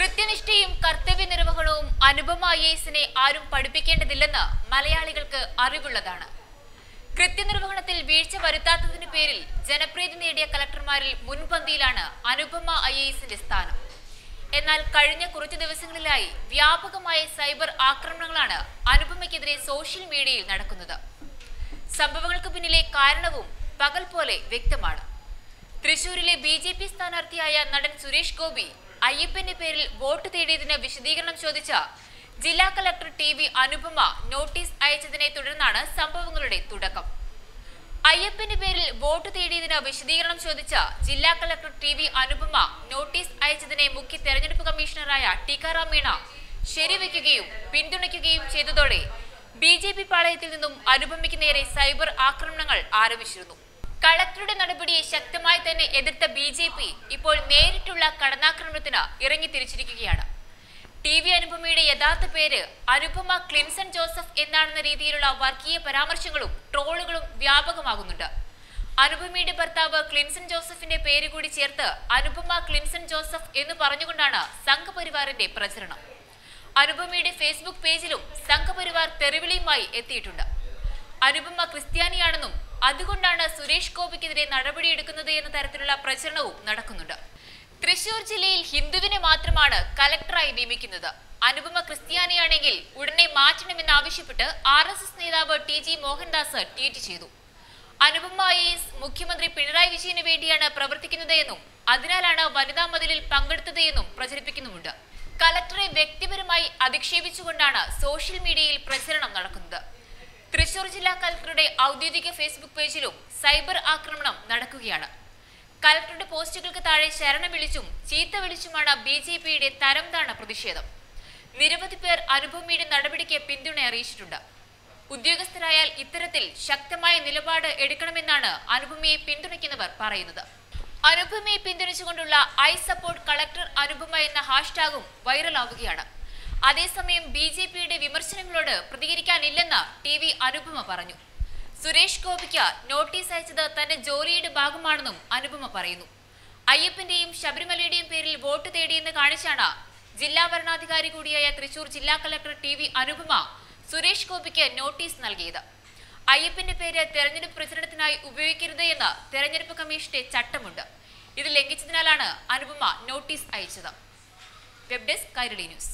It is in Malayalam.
കൃത്യനിഷ്ഠയും കർത്തവ്യ നിർവഹണവും അനുപമ ഐ എസിനെ ആരും പഠിപ്പിക്കേണ്ടതില്ലെന്ന് മലയാളികൾക്ക് അറിവുള്ളതാണ്. കൃത്യനിർവഹണത്തിൽ വീഴ്ച വരുത്താത്തതിന് പേരിൽ ജനപ്രീതി നേടിയ കലക്ടർമാരിൽ മുൻപന്തിയിലാണ് അനുപമ ഐ എസിന്റെ സ്ഥാനം. എന്നാൽ കഴിഞ്ഞ കുറച്ചു ദിവസങ്ങളിലായി വ്യാപകമായ സൈബർ ആക്രമണങ്ങളാണ് അനുപമയ്ക്കെതിരെ സോഷ്യൽ മീഡിയയിൽ നടക്കുന്നത്. സംഭവങ്ങൾക്ക് പിന്നിലെ കാരണവും പകൽ പോലെ വ്യക്തമാണ്. തൃശൂരിലെ ബി ജെ പി സ്ഥാനാർത്ഥിയായ നടൻ സുരേഷ് ഗോപി അയ്യപ്പന്റെ പേരിൽ വോട്ട് തേടിയതിന് വിശദീകരണം ചോദിച്ച ജില്ലാ collector T V Anupama notice അയച്ചതിനെ തുടർന്നാണ് സംഭവങ്ങളുടെ തുടക്കം. അയ്യപ്പന്റെ പേരിൽ വോട്ട് തേടിയതിന് വിശദീകരണം ചോദിച്ച ജില്ലാ collector T V Anupama notice അയച്ചതിനെ മുഖ്യ തെരഞ്ഞെടുപ്പ് കമ്മീഷണറായ ടിക്കാറാം മീണ ശരിവെക്കുകയും പിന്തുണയ്ക്കുകയും ചെയ്തതോടെ ബി ജെ പി പാളയത്തിൽ നിന്നും അനുപമയ്ക്ക് നേരെ സൈബർ ആക്രമണങ്ങൾ ആരംഭിച്ചിരുന്നു. കളക്ടറുടെ നടപടിയെ ശക്തമായി തന്നെ എതിർത്ത ബി ജെ പി ഇപ്പോൾ നേരിട്ടുള്ള കടന്നാക്രമണത്തിന് ഇറങ്ങി തിരിച്ചിരിക്കുകയാണ്. ടി വി അനുപമയുടെ യഥാർത്ഥ പേര് അനുപമ ക്ലിൻസൺ ജോസഫ് എന്നാണെന്ന രീതിയിലുള്ള വർഗീയ പരാമർശങ്ങളും ട്രോളുകളും വ്യാപകമാകുന്നുണ്ട്. അനുപമയുടെ ഭർത്താവ് ക്ലിൻസൺ ജോസഫിന്റെ പേര് കൂടി ചേർത്ത് അനുപമ ക്ലിൻസൺ ജോസഫ് എന്ന് പറഞ്ഞുകൊണ്ടാണ് സംഘപരിവാറിന്റെ പ്രചരണം. അനുപമയുടെ ഫേസ്ബുക്ക് പേജിലും സംഘപരിവാർ തെറിവിളിയുമായി എത്തിയിട്ടുണ്ട്. അനുപമ ക്രിസ്ത്യാനിയാണെന്നും അതുകൊണ്ടാണ് സുരേഷ് ഗോപിക്കെതിരെ നടപടിയെടുക്കുന്നത് എന്ന തരത്തിലുള്ള പ്രചരണവും നടക്കുന്നുണ്ട്. തൃശൂർ ജില്ലയിൽ ഹിന്ദുവിനെ മാത്രമാണ് കലക്ടറായി നിയമിക്കുന്നത്. അനുപമ ക്രിസ്ത്യാനിയാണെങ്കിൽ ഉടനെ മാറ്റണമെന്നാവശ്യപ്പെട്ട് ആർ എസ് എസ് നേതാവ് ടി ജി മോഹൻദാസ് ട്വീറ്റ് ചെയ്തു. അനുപമ ഐ എസ് മുഖ്യമന്ത്രി പിണറായി വിജയന് വേണ്ടിയാണ് പ്രവർത്തിക്കുന്നത് എന്നും അതിനാലാണ് വനിതാ മതിലിൽ പങ്കെടുത്തത് എന്നും പ്രചരിപ്പിക്കുന്നുമുണ്ട്. കലക്ടറെ വ്യക്തിപരമായി അധിക്ഷേപിച്ചുകൊണ്ടാണ് സോഷ്യൽ മീഡിയയിൽ പ്രചരണം നടക്കുന്നത്. തൃശൂർ ജില്ലാ കലക്ടറുടെ ഔദ്യോഗിക ഫേസ്ബുക്ക് പേജിലും സൈബർ ആക്രമണം നടക്കുകയാണ്. കലക്ടറുടെ പോസ്റ്റുകൾക്ക് താഴെ ശരണം വിളിച്ചും ചീത്ത വിളിച്ചുമാണ് ബി ജെ പിയുടെ തരം താണ പ്രതിഷേധം. നിരവധി പേർ അനുപമയുടെ നടപടിക്ക് പിന്തുണ അറിയിച്ചിട്ടുണ്ട്. ഉദ്യോഗസ്ഥരായാൽ ഇത്തരത്തിൽ ശക്തമായ നിലപാട് എടുക്കണമെന്നാണ് അനുഭൂമിയെ പിന്തുണയ്ക്കുന്നവർ പറയുന്നത്. അനുപമയെ പിന്തുണച്ചുകൊണ്ടുള്ള ഐ സപ്പോർട്ട് കളക്ടർ അനുപമ എന്ന ഹാഷ്ടാഗും വൈറലാവുകയാണ്. അതേസമയം ബി ജെ പിയുടെ വിമർശനങ്ങളോട് പ്രതികരിക്കാനില്ലെന്ന് ടി വി അനുപമ പറഞ്ഞു. സുരേഷ് ഗോപിക്ക് നോട്ടീസ് അയച്ചത് തന്റെ ജോലിയുടെ ഭാഗമാണെന്നും അനുപമ പറയുന്നു. അയ്യപ്പന്റെയും ശബരിമലയുടെയും പേരിൽ വോട്ട് തേടിയെന്ന് കാണിച്ചാണ് ജില്ലാ ഭരണാധികാരി കൂടിയായ തൃശൂർ ജില്ലാ collector T V Anupama Suresh ഗോപിക്ക് നോട്ടീസ് നൽകിയത്. അയ്യപ്പന്റെ പേര് തെരഞ്ഞെടുപ്പ് പ്രചരണത്തിനായി ഉപയോഗിക്കരുത് എന്ന് തെരഞ്ഞെടുപ്പ് കമ്മീഷന്റെ ചട്ടമുണ്ട്. ഇത് ലംഘിച്ചതിനാലാണ് അനുപമ നോട്ടീസ് അയച്ചത്. Web desk Kairali news.